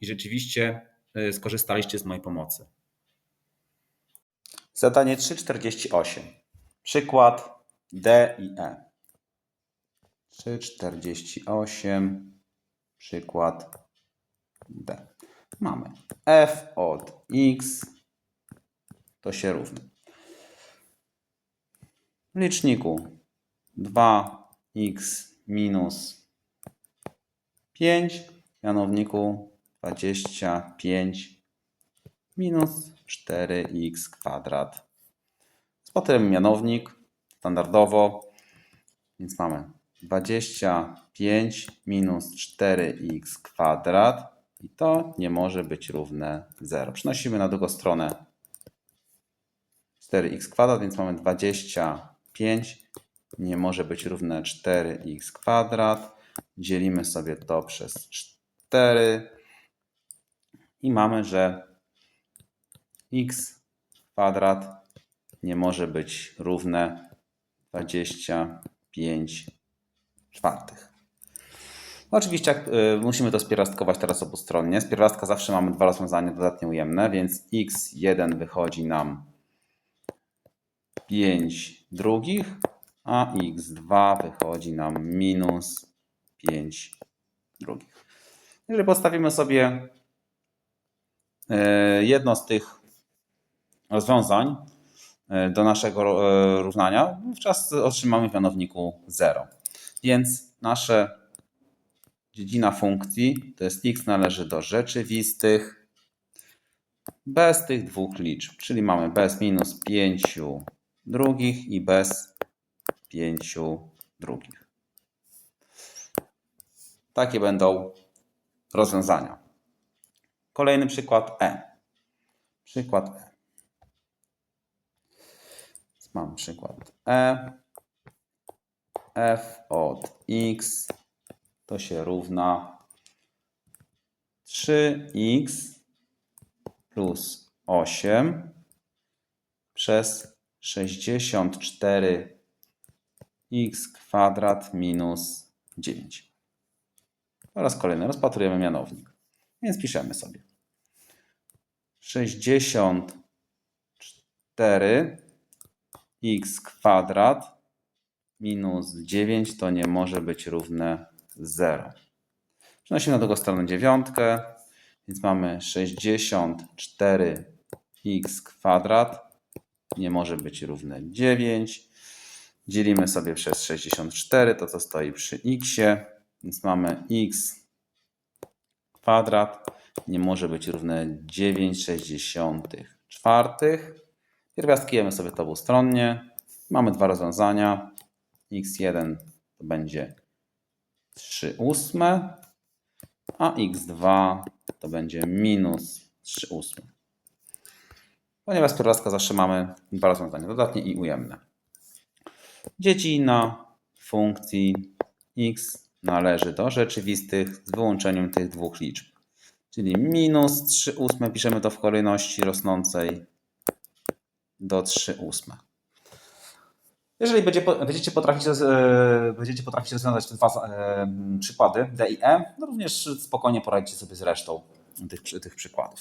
i rzeczywiście y, skorzystaliście z mojej pomocy. Zadanie 3.48. Przykład D i E. 3.48. Przykład D. Mamy f od x to się równa. W liczniku 2x minus 5, w mianowniku 25 minus 4x kwadrat. Potem mianownik standardowo, więc mamy 25 minus 4x kwadrat i to nie może być równe 0. Przenosimy na drugą stronę 4x kwadrat, więc mamy 25 nie może być równe 4x kwadrat. Dzielimy sobie to przez 4 i mamy, że x kwadrat nie może być równe 25 czwartych. Oczywiście y, musimy to spierastkować teraz obustronnie. Z pierwiastka zawsze mamy dwa rozwiązania dodatnie ujemne, więc x1 wychodzi nam 5 drugich, a x2 wychodzi nam minus 5 drugich. Jeżeli postawimy sobie jedno z tych rozwiązań e, do naszego e, równania, wówczas otrzymamy w mianowniku 0. Więc nasze dziedzina funkcji to jest x należy do rzeczywistych bez tych dwóch liczb, czyli mamy bez minus 5 drugich i bez 5 drugich. Takie będą rozwiązania. Kolejny przykład E. Przykład E. Mam przykład E. f od x to się równa 3x plus 8 przez 64 x kwadrat minus 9. Po raz kolejny rozpatrujemy mianownik. Więc piszemy sobie 64 x kwadrat minus 9 to nie może być równe 0. Przenosimy na drugą stronę dziewiątkę, więc mamy 64 x kwadrat nie może być równe 9. Dzielimy sobie przez 64, to co stoi przy x, więc mamy x kwadrat nie może być równe 9 64 czwartych. Pierwiastkujemy sobie to dwustronnie. Mamy dwa rozwiązania. x1 to będzie 3 ósme, a x2 to będzie minus 3 ósme. Ponieważ pierwiastka zawsze mamy dwa rozwiązania, dodatnie i ujemne. Dziedzina funkcji x należy do rzeczywistych z wyłączeniem tych dwóch liczb. Czyli minus 3 ósme, piszemy to w kolejności rosnącej do 3 ósme. Jeżeli będzie, będziecie, potrafić, e, będziecie potrafić rozwiązać te dwa e, przykłady D i E, no również spokojnie poradzicie sobie z resztą tych, tych przykładów.